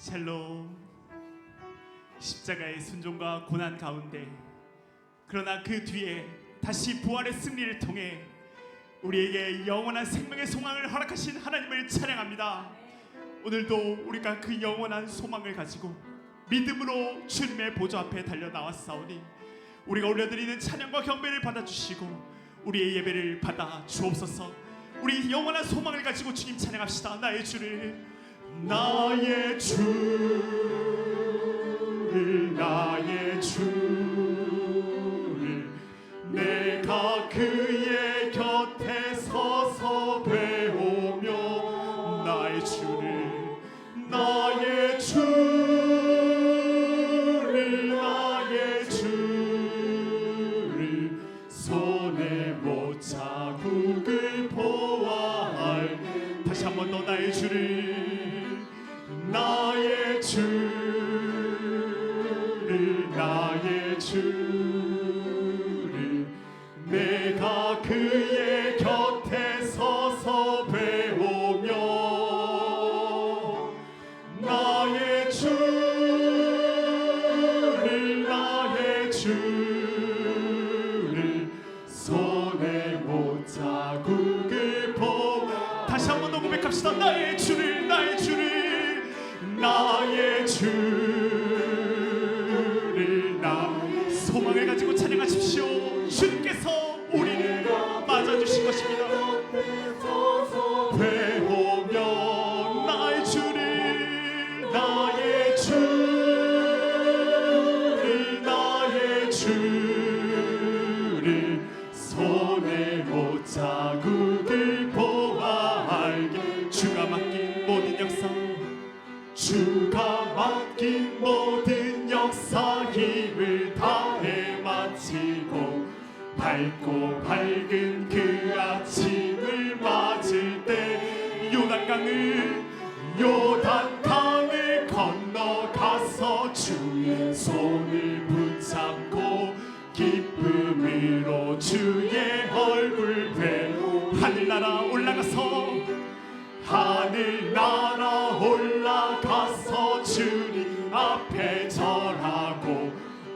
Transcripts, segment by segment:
샬롬 십자가의 순종과 고난 가운데 그러나 그 뒤에 다시 부활의 승리를 통해 우리에게 영원한 생명의 소망을 허락하신 하나님을 찬양합니다. 오늘도 우리가 그 영원한 소망을 가지고 믿음으로 주님의 보좌 앞에 달려 나왔사오니 우리가 올려드리는 찬양과 경배를 받아주시고 우리의 예배를 받아 주옵소서. 우리 영원한 소망을 가지고 주님 찬양합시다. 나의 주를 나의 주를 나의 주를 내가 그의 곁에 서서 배우며 나의 주를 나의 주를 나의 주를 손에 못 자국을 보아할. 다시 한 번 더 나의 주를 나의 주 주의 손을 붙잡고 기쁨으로 주의 얼굴 뵈 하늘나라 올라가서 하늘나라 올라가서 주님 앞에 절하고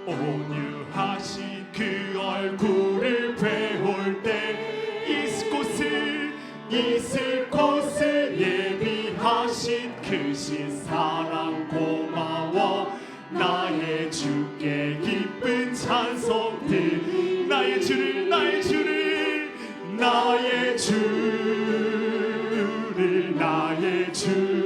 온유하신 그 얼굴을 배울 때 있을 곳을 있을 곳을 예비하신 크신 사랑 고마워 나의 주께 기쁜 찬송들. 나의 주를 나의 주를 나의 주를 나의 주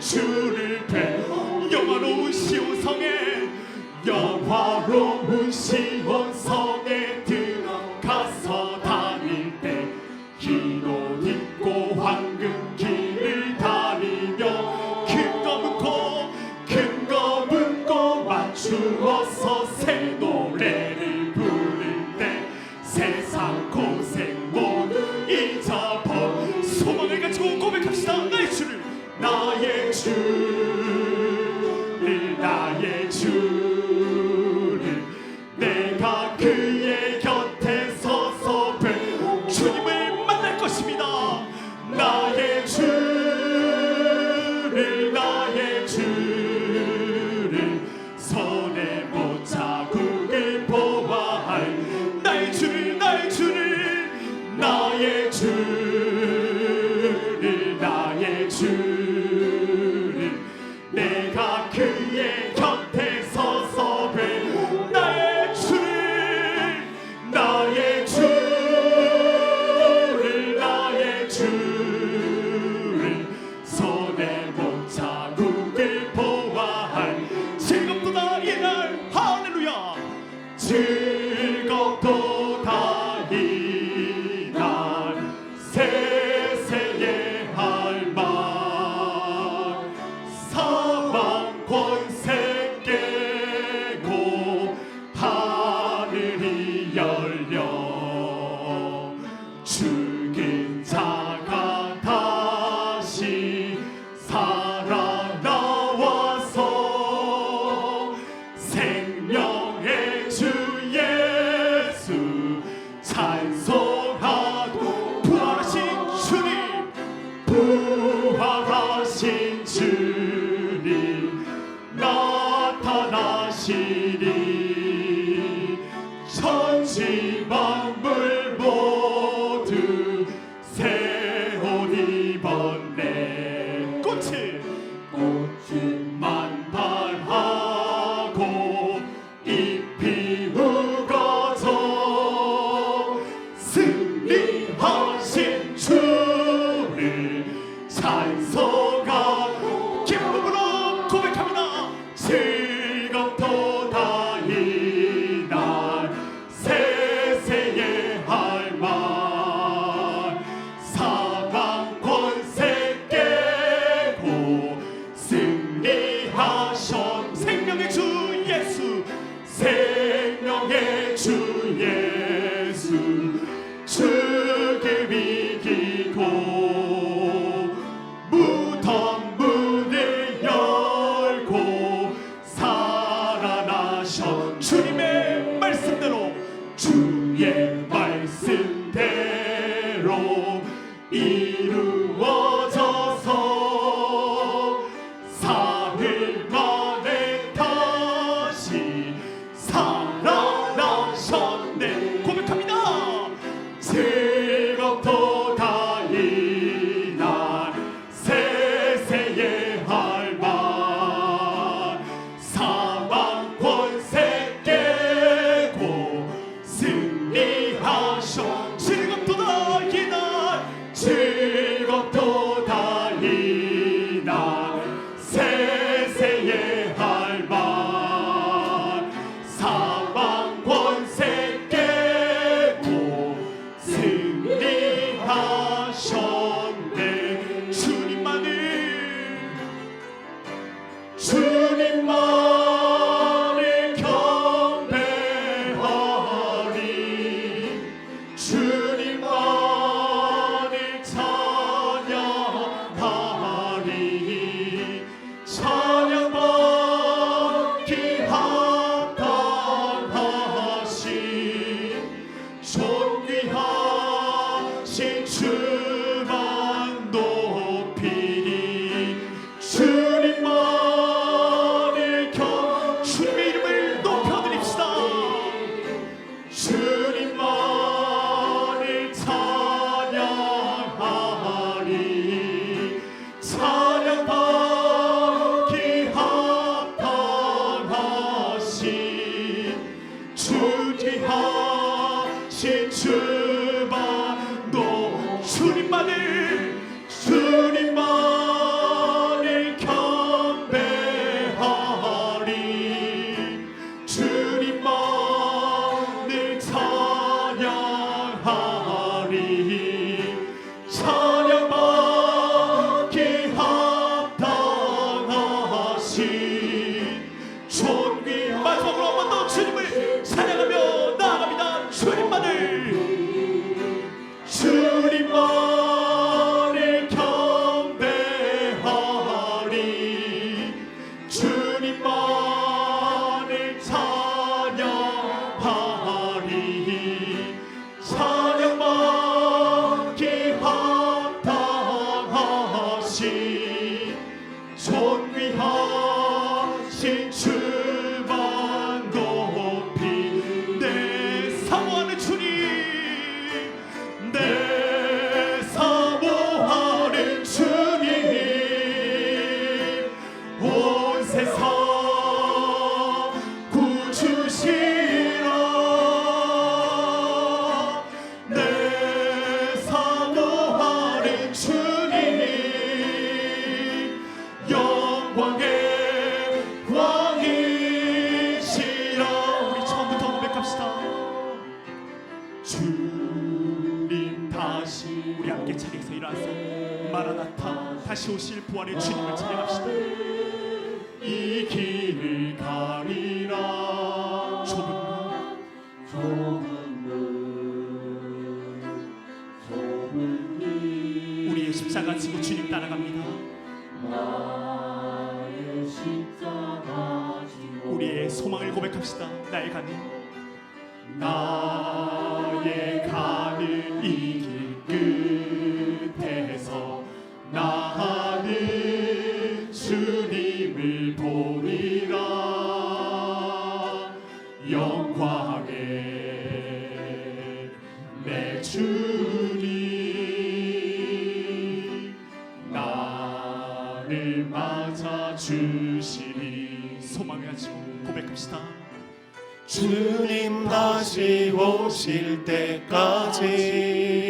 to 주를 나의 주를 내가 그의 곁에 서서 뵐 주님을 만날 것입니다. see. 꽃이. 꽃이. 住んでろ。色を 다시 오실 부활의 주님을 찬양합시다. 이 길을 가리라. 좁은 우리의 십자가 지고 주님 따라갑니다. 우리의 소망을 고백합시다. 나의 가는 나 나를 맞아 주시니 소망을 가지고 고백합시다. 주님 다시 오실 때까지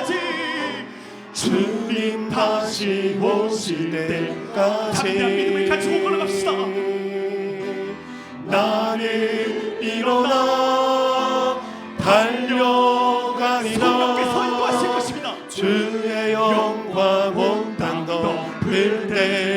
때까지 주님 다시 오실 때까지 담대한 믿음을 가지고 걸어갑시다. 나는 일어나 달려가리라 성령께 선포하실 것입니다 주의 영광 온땅 덮을 때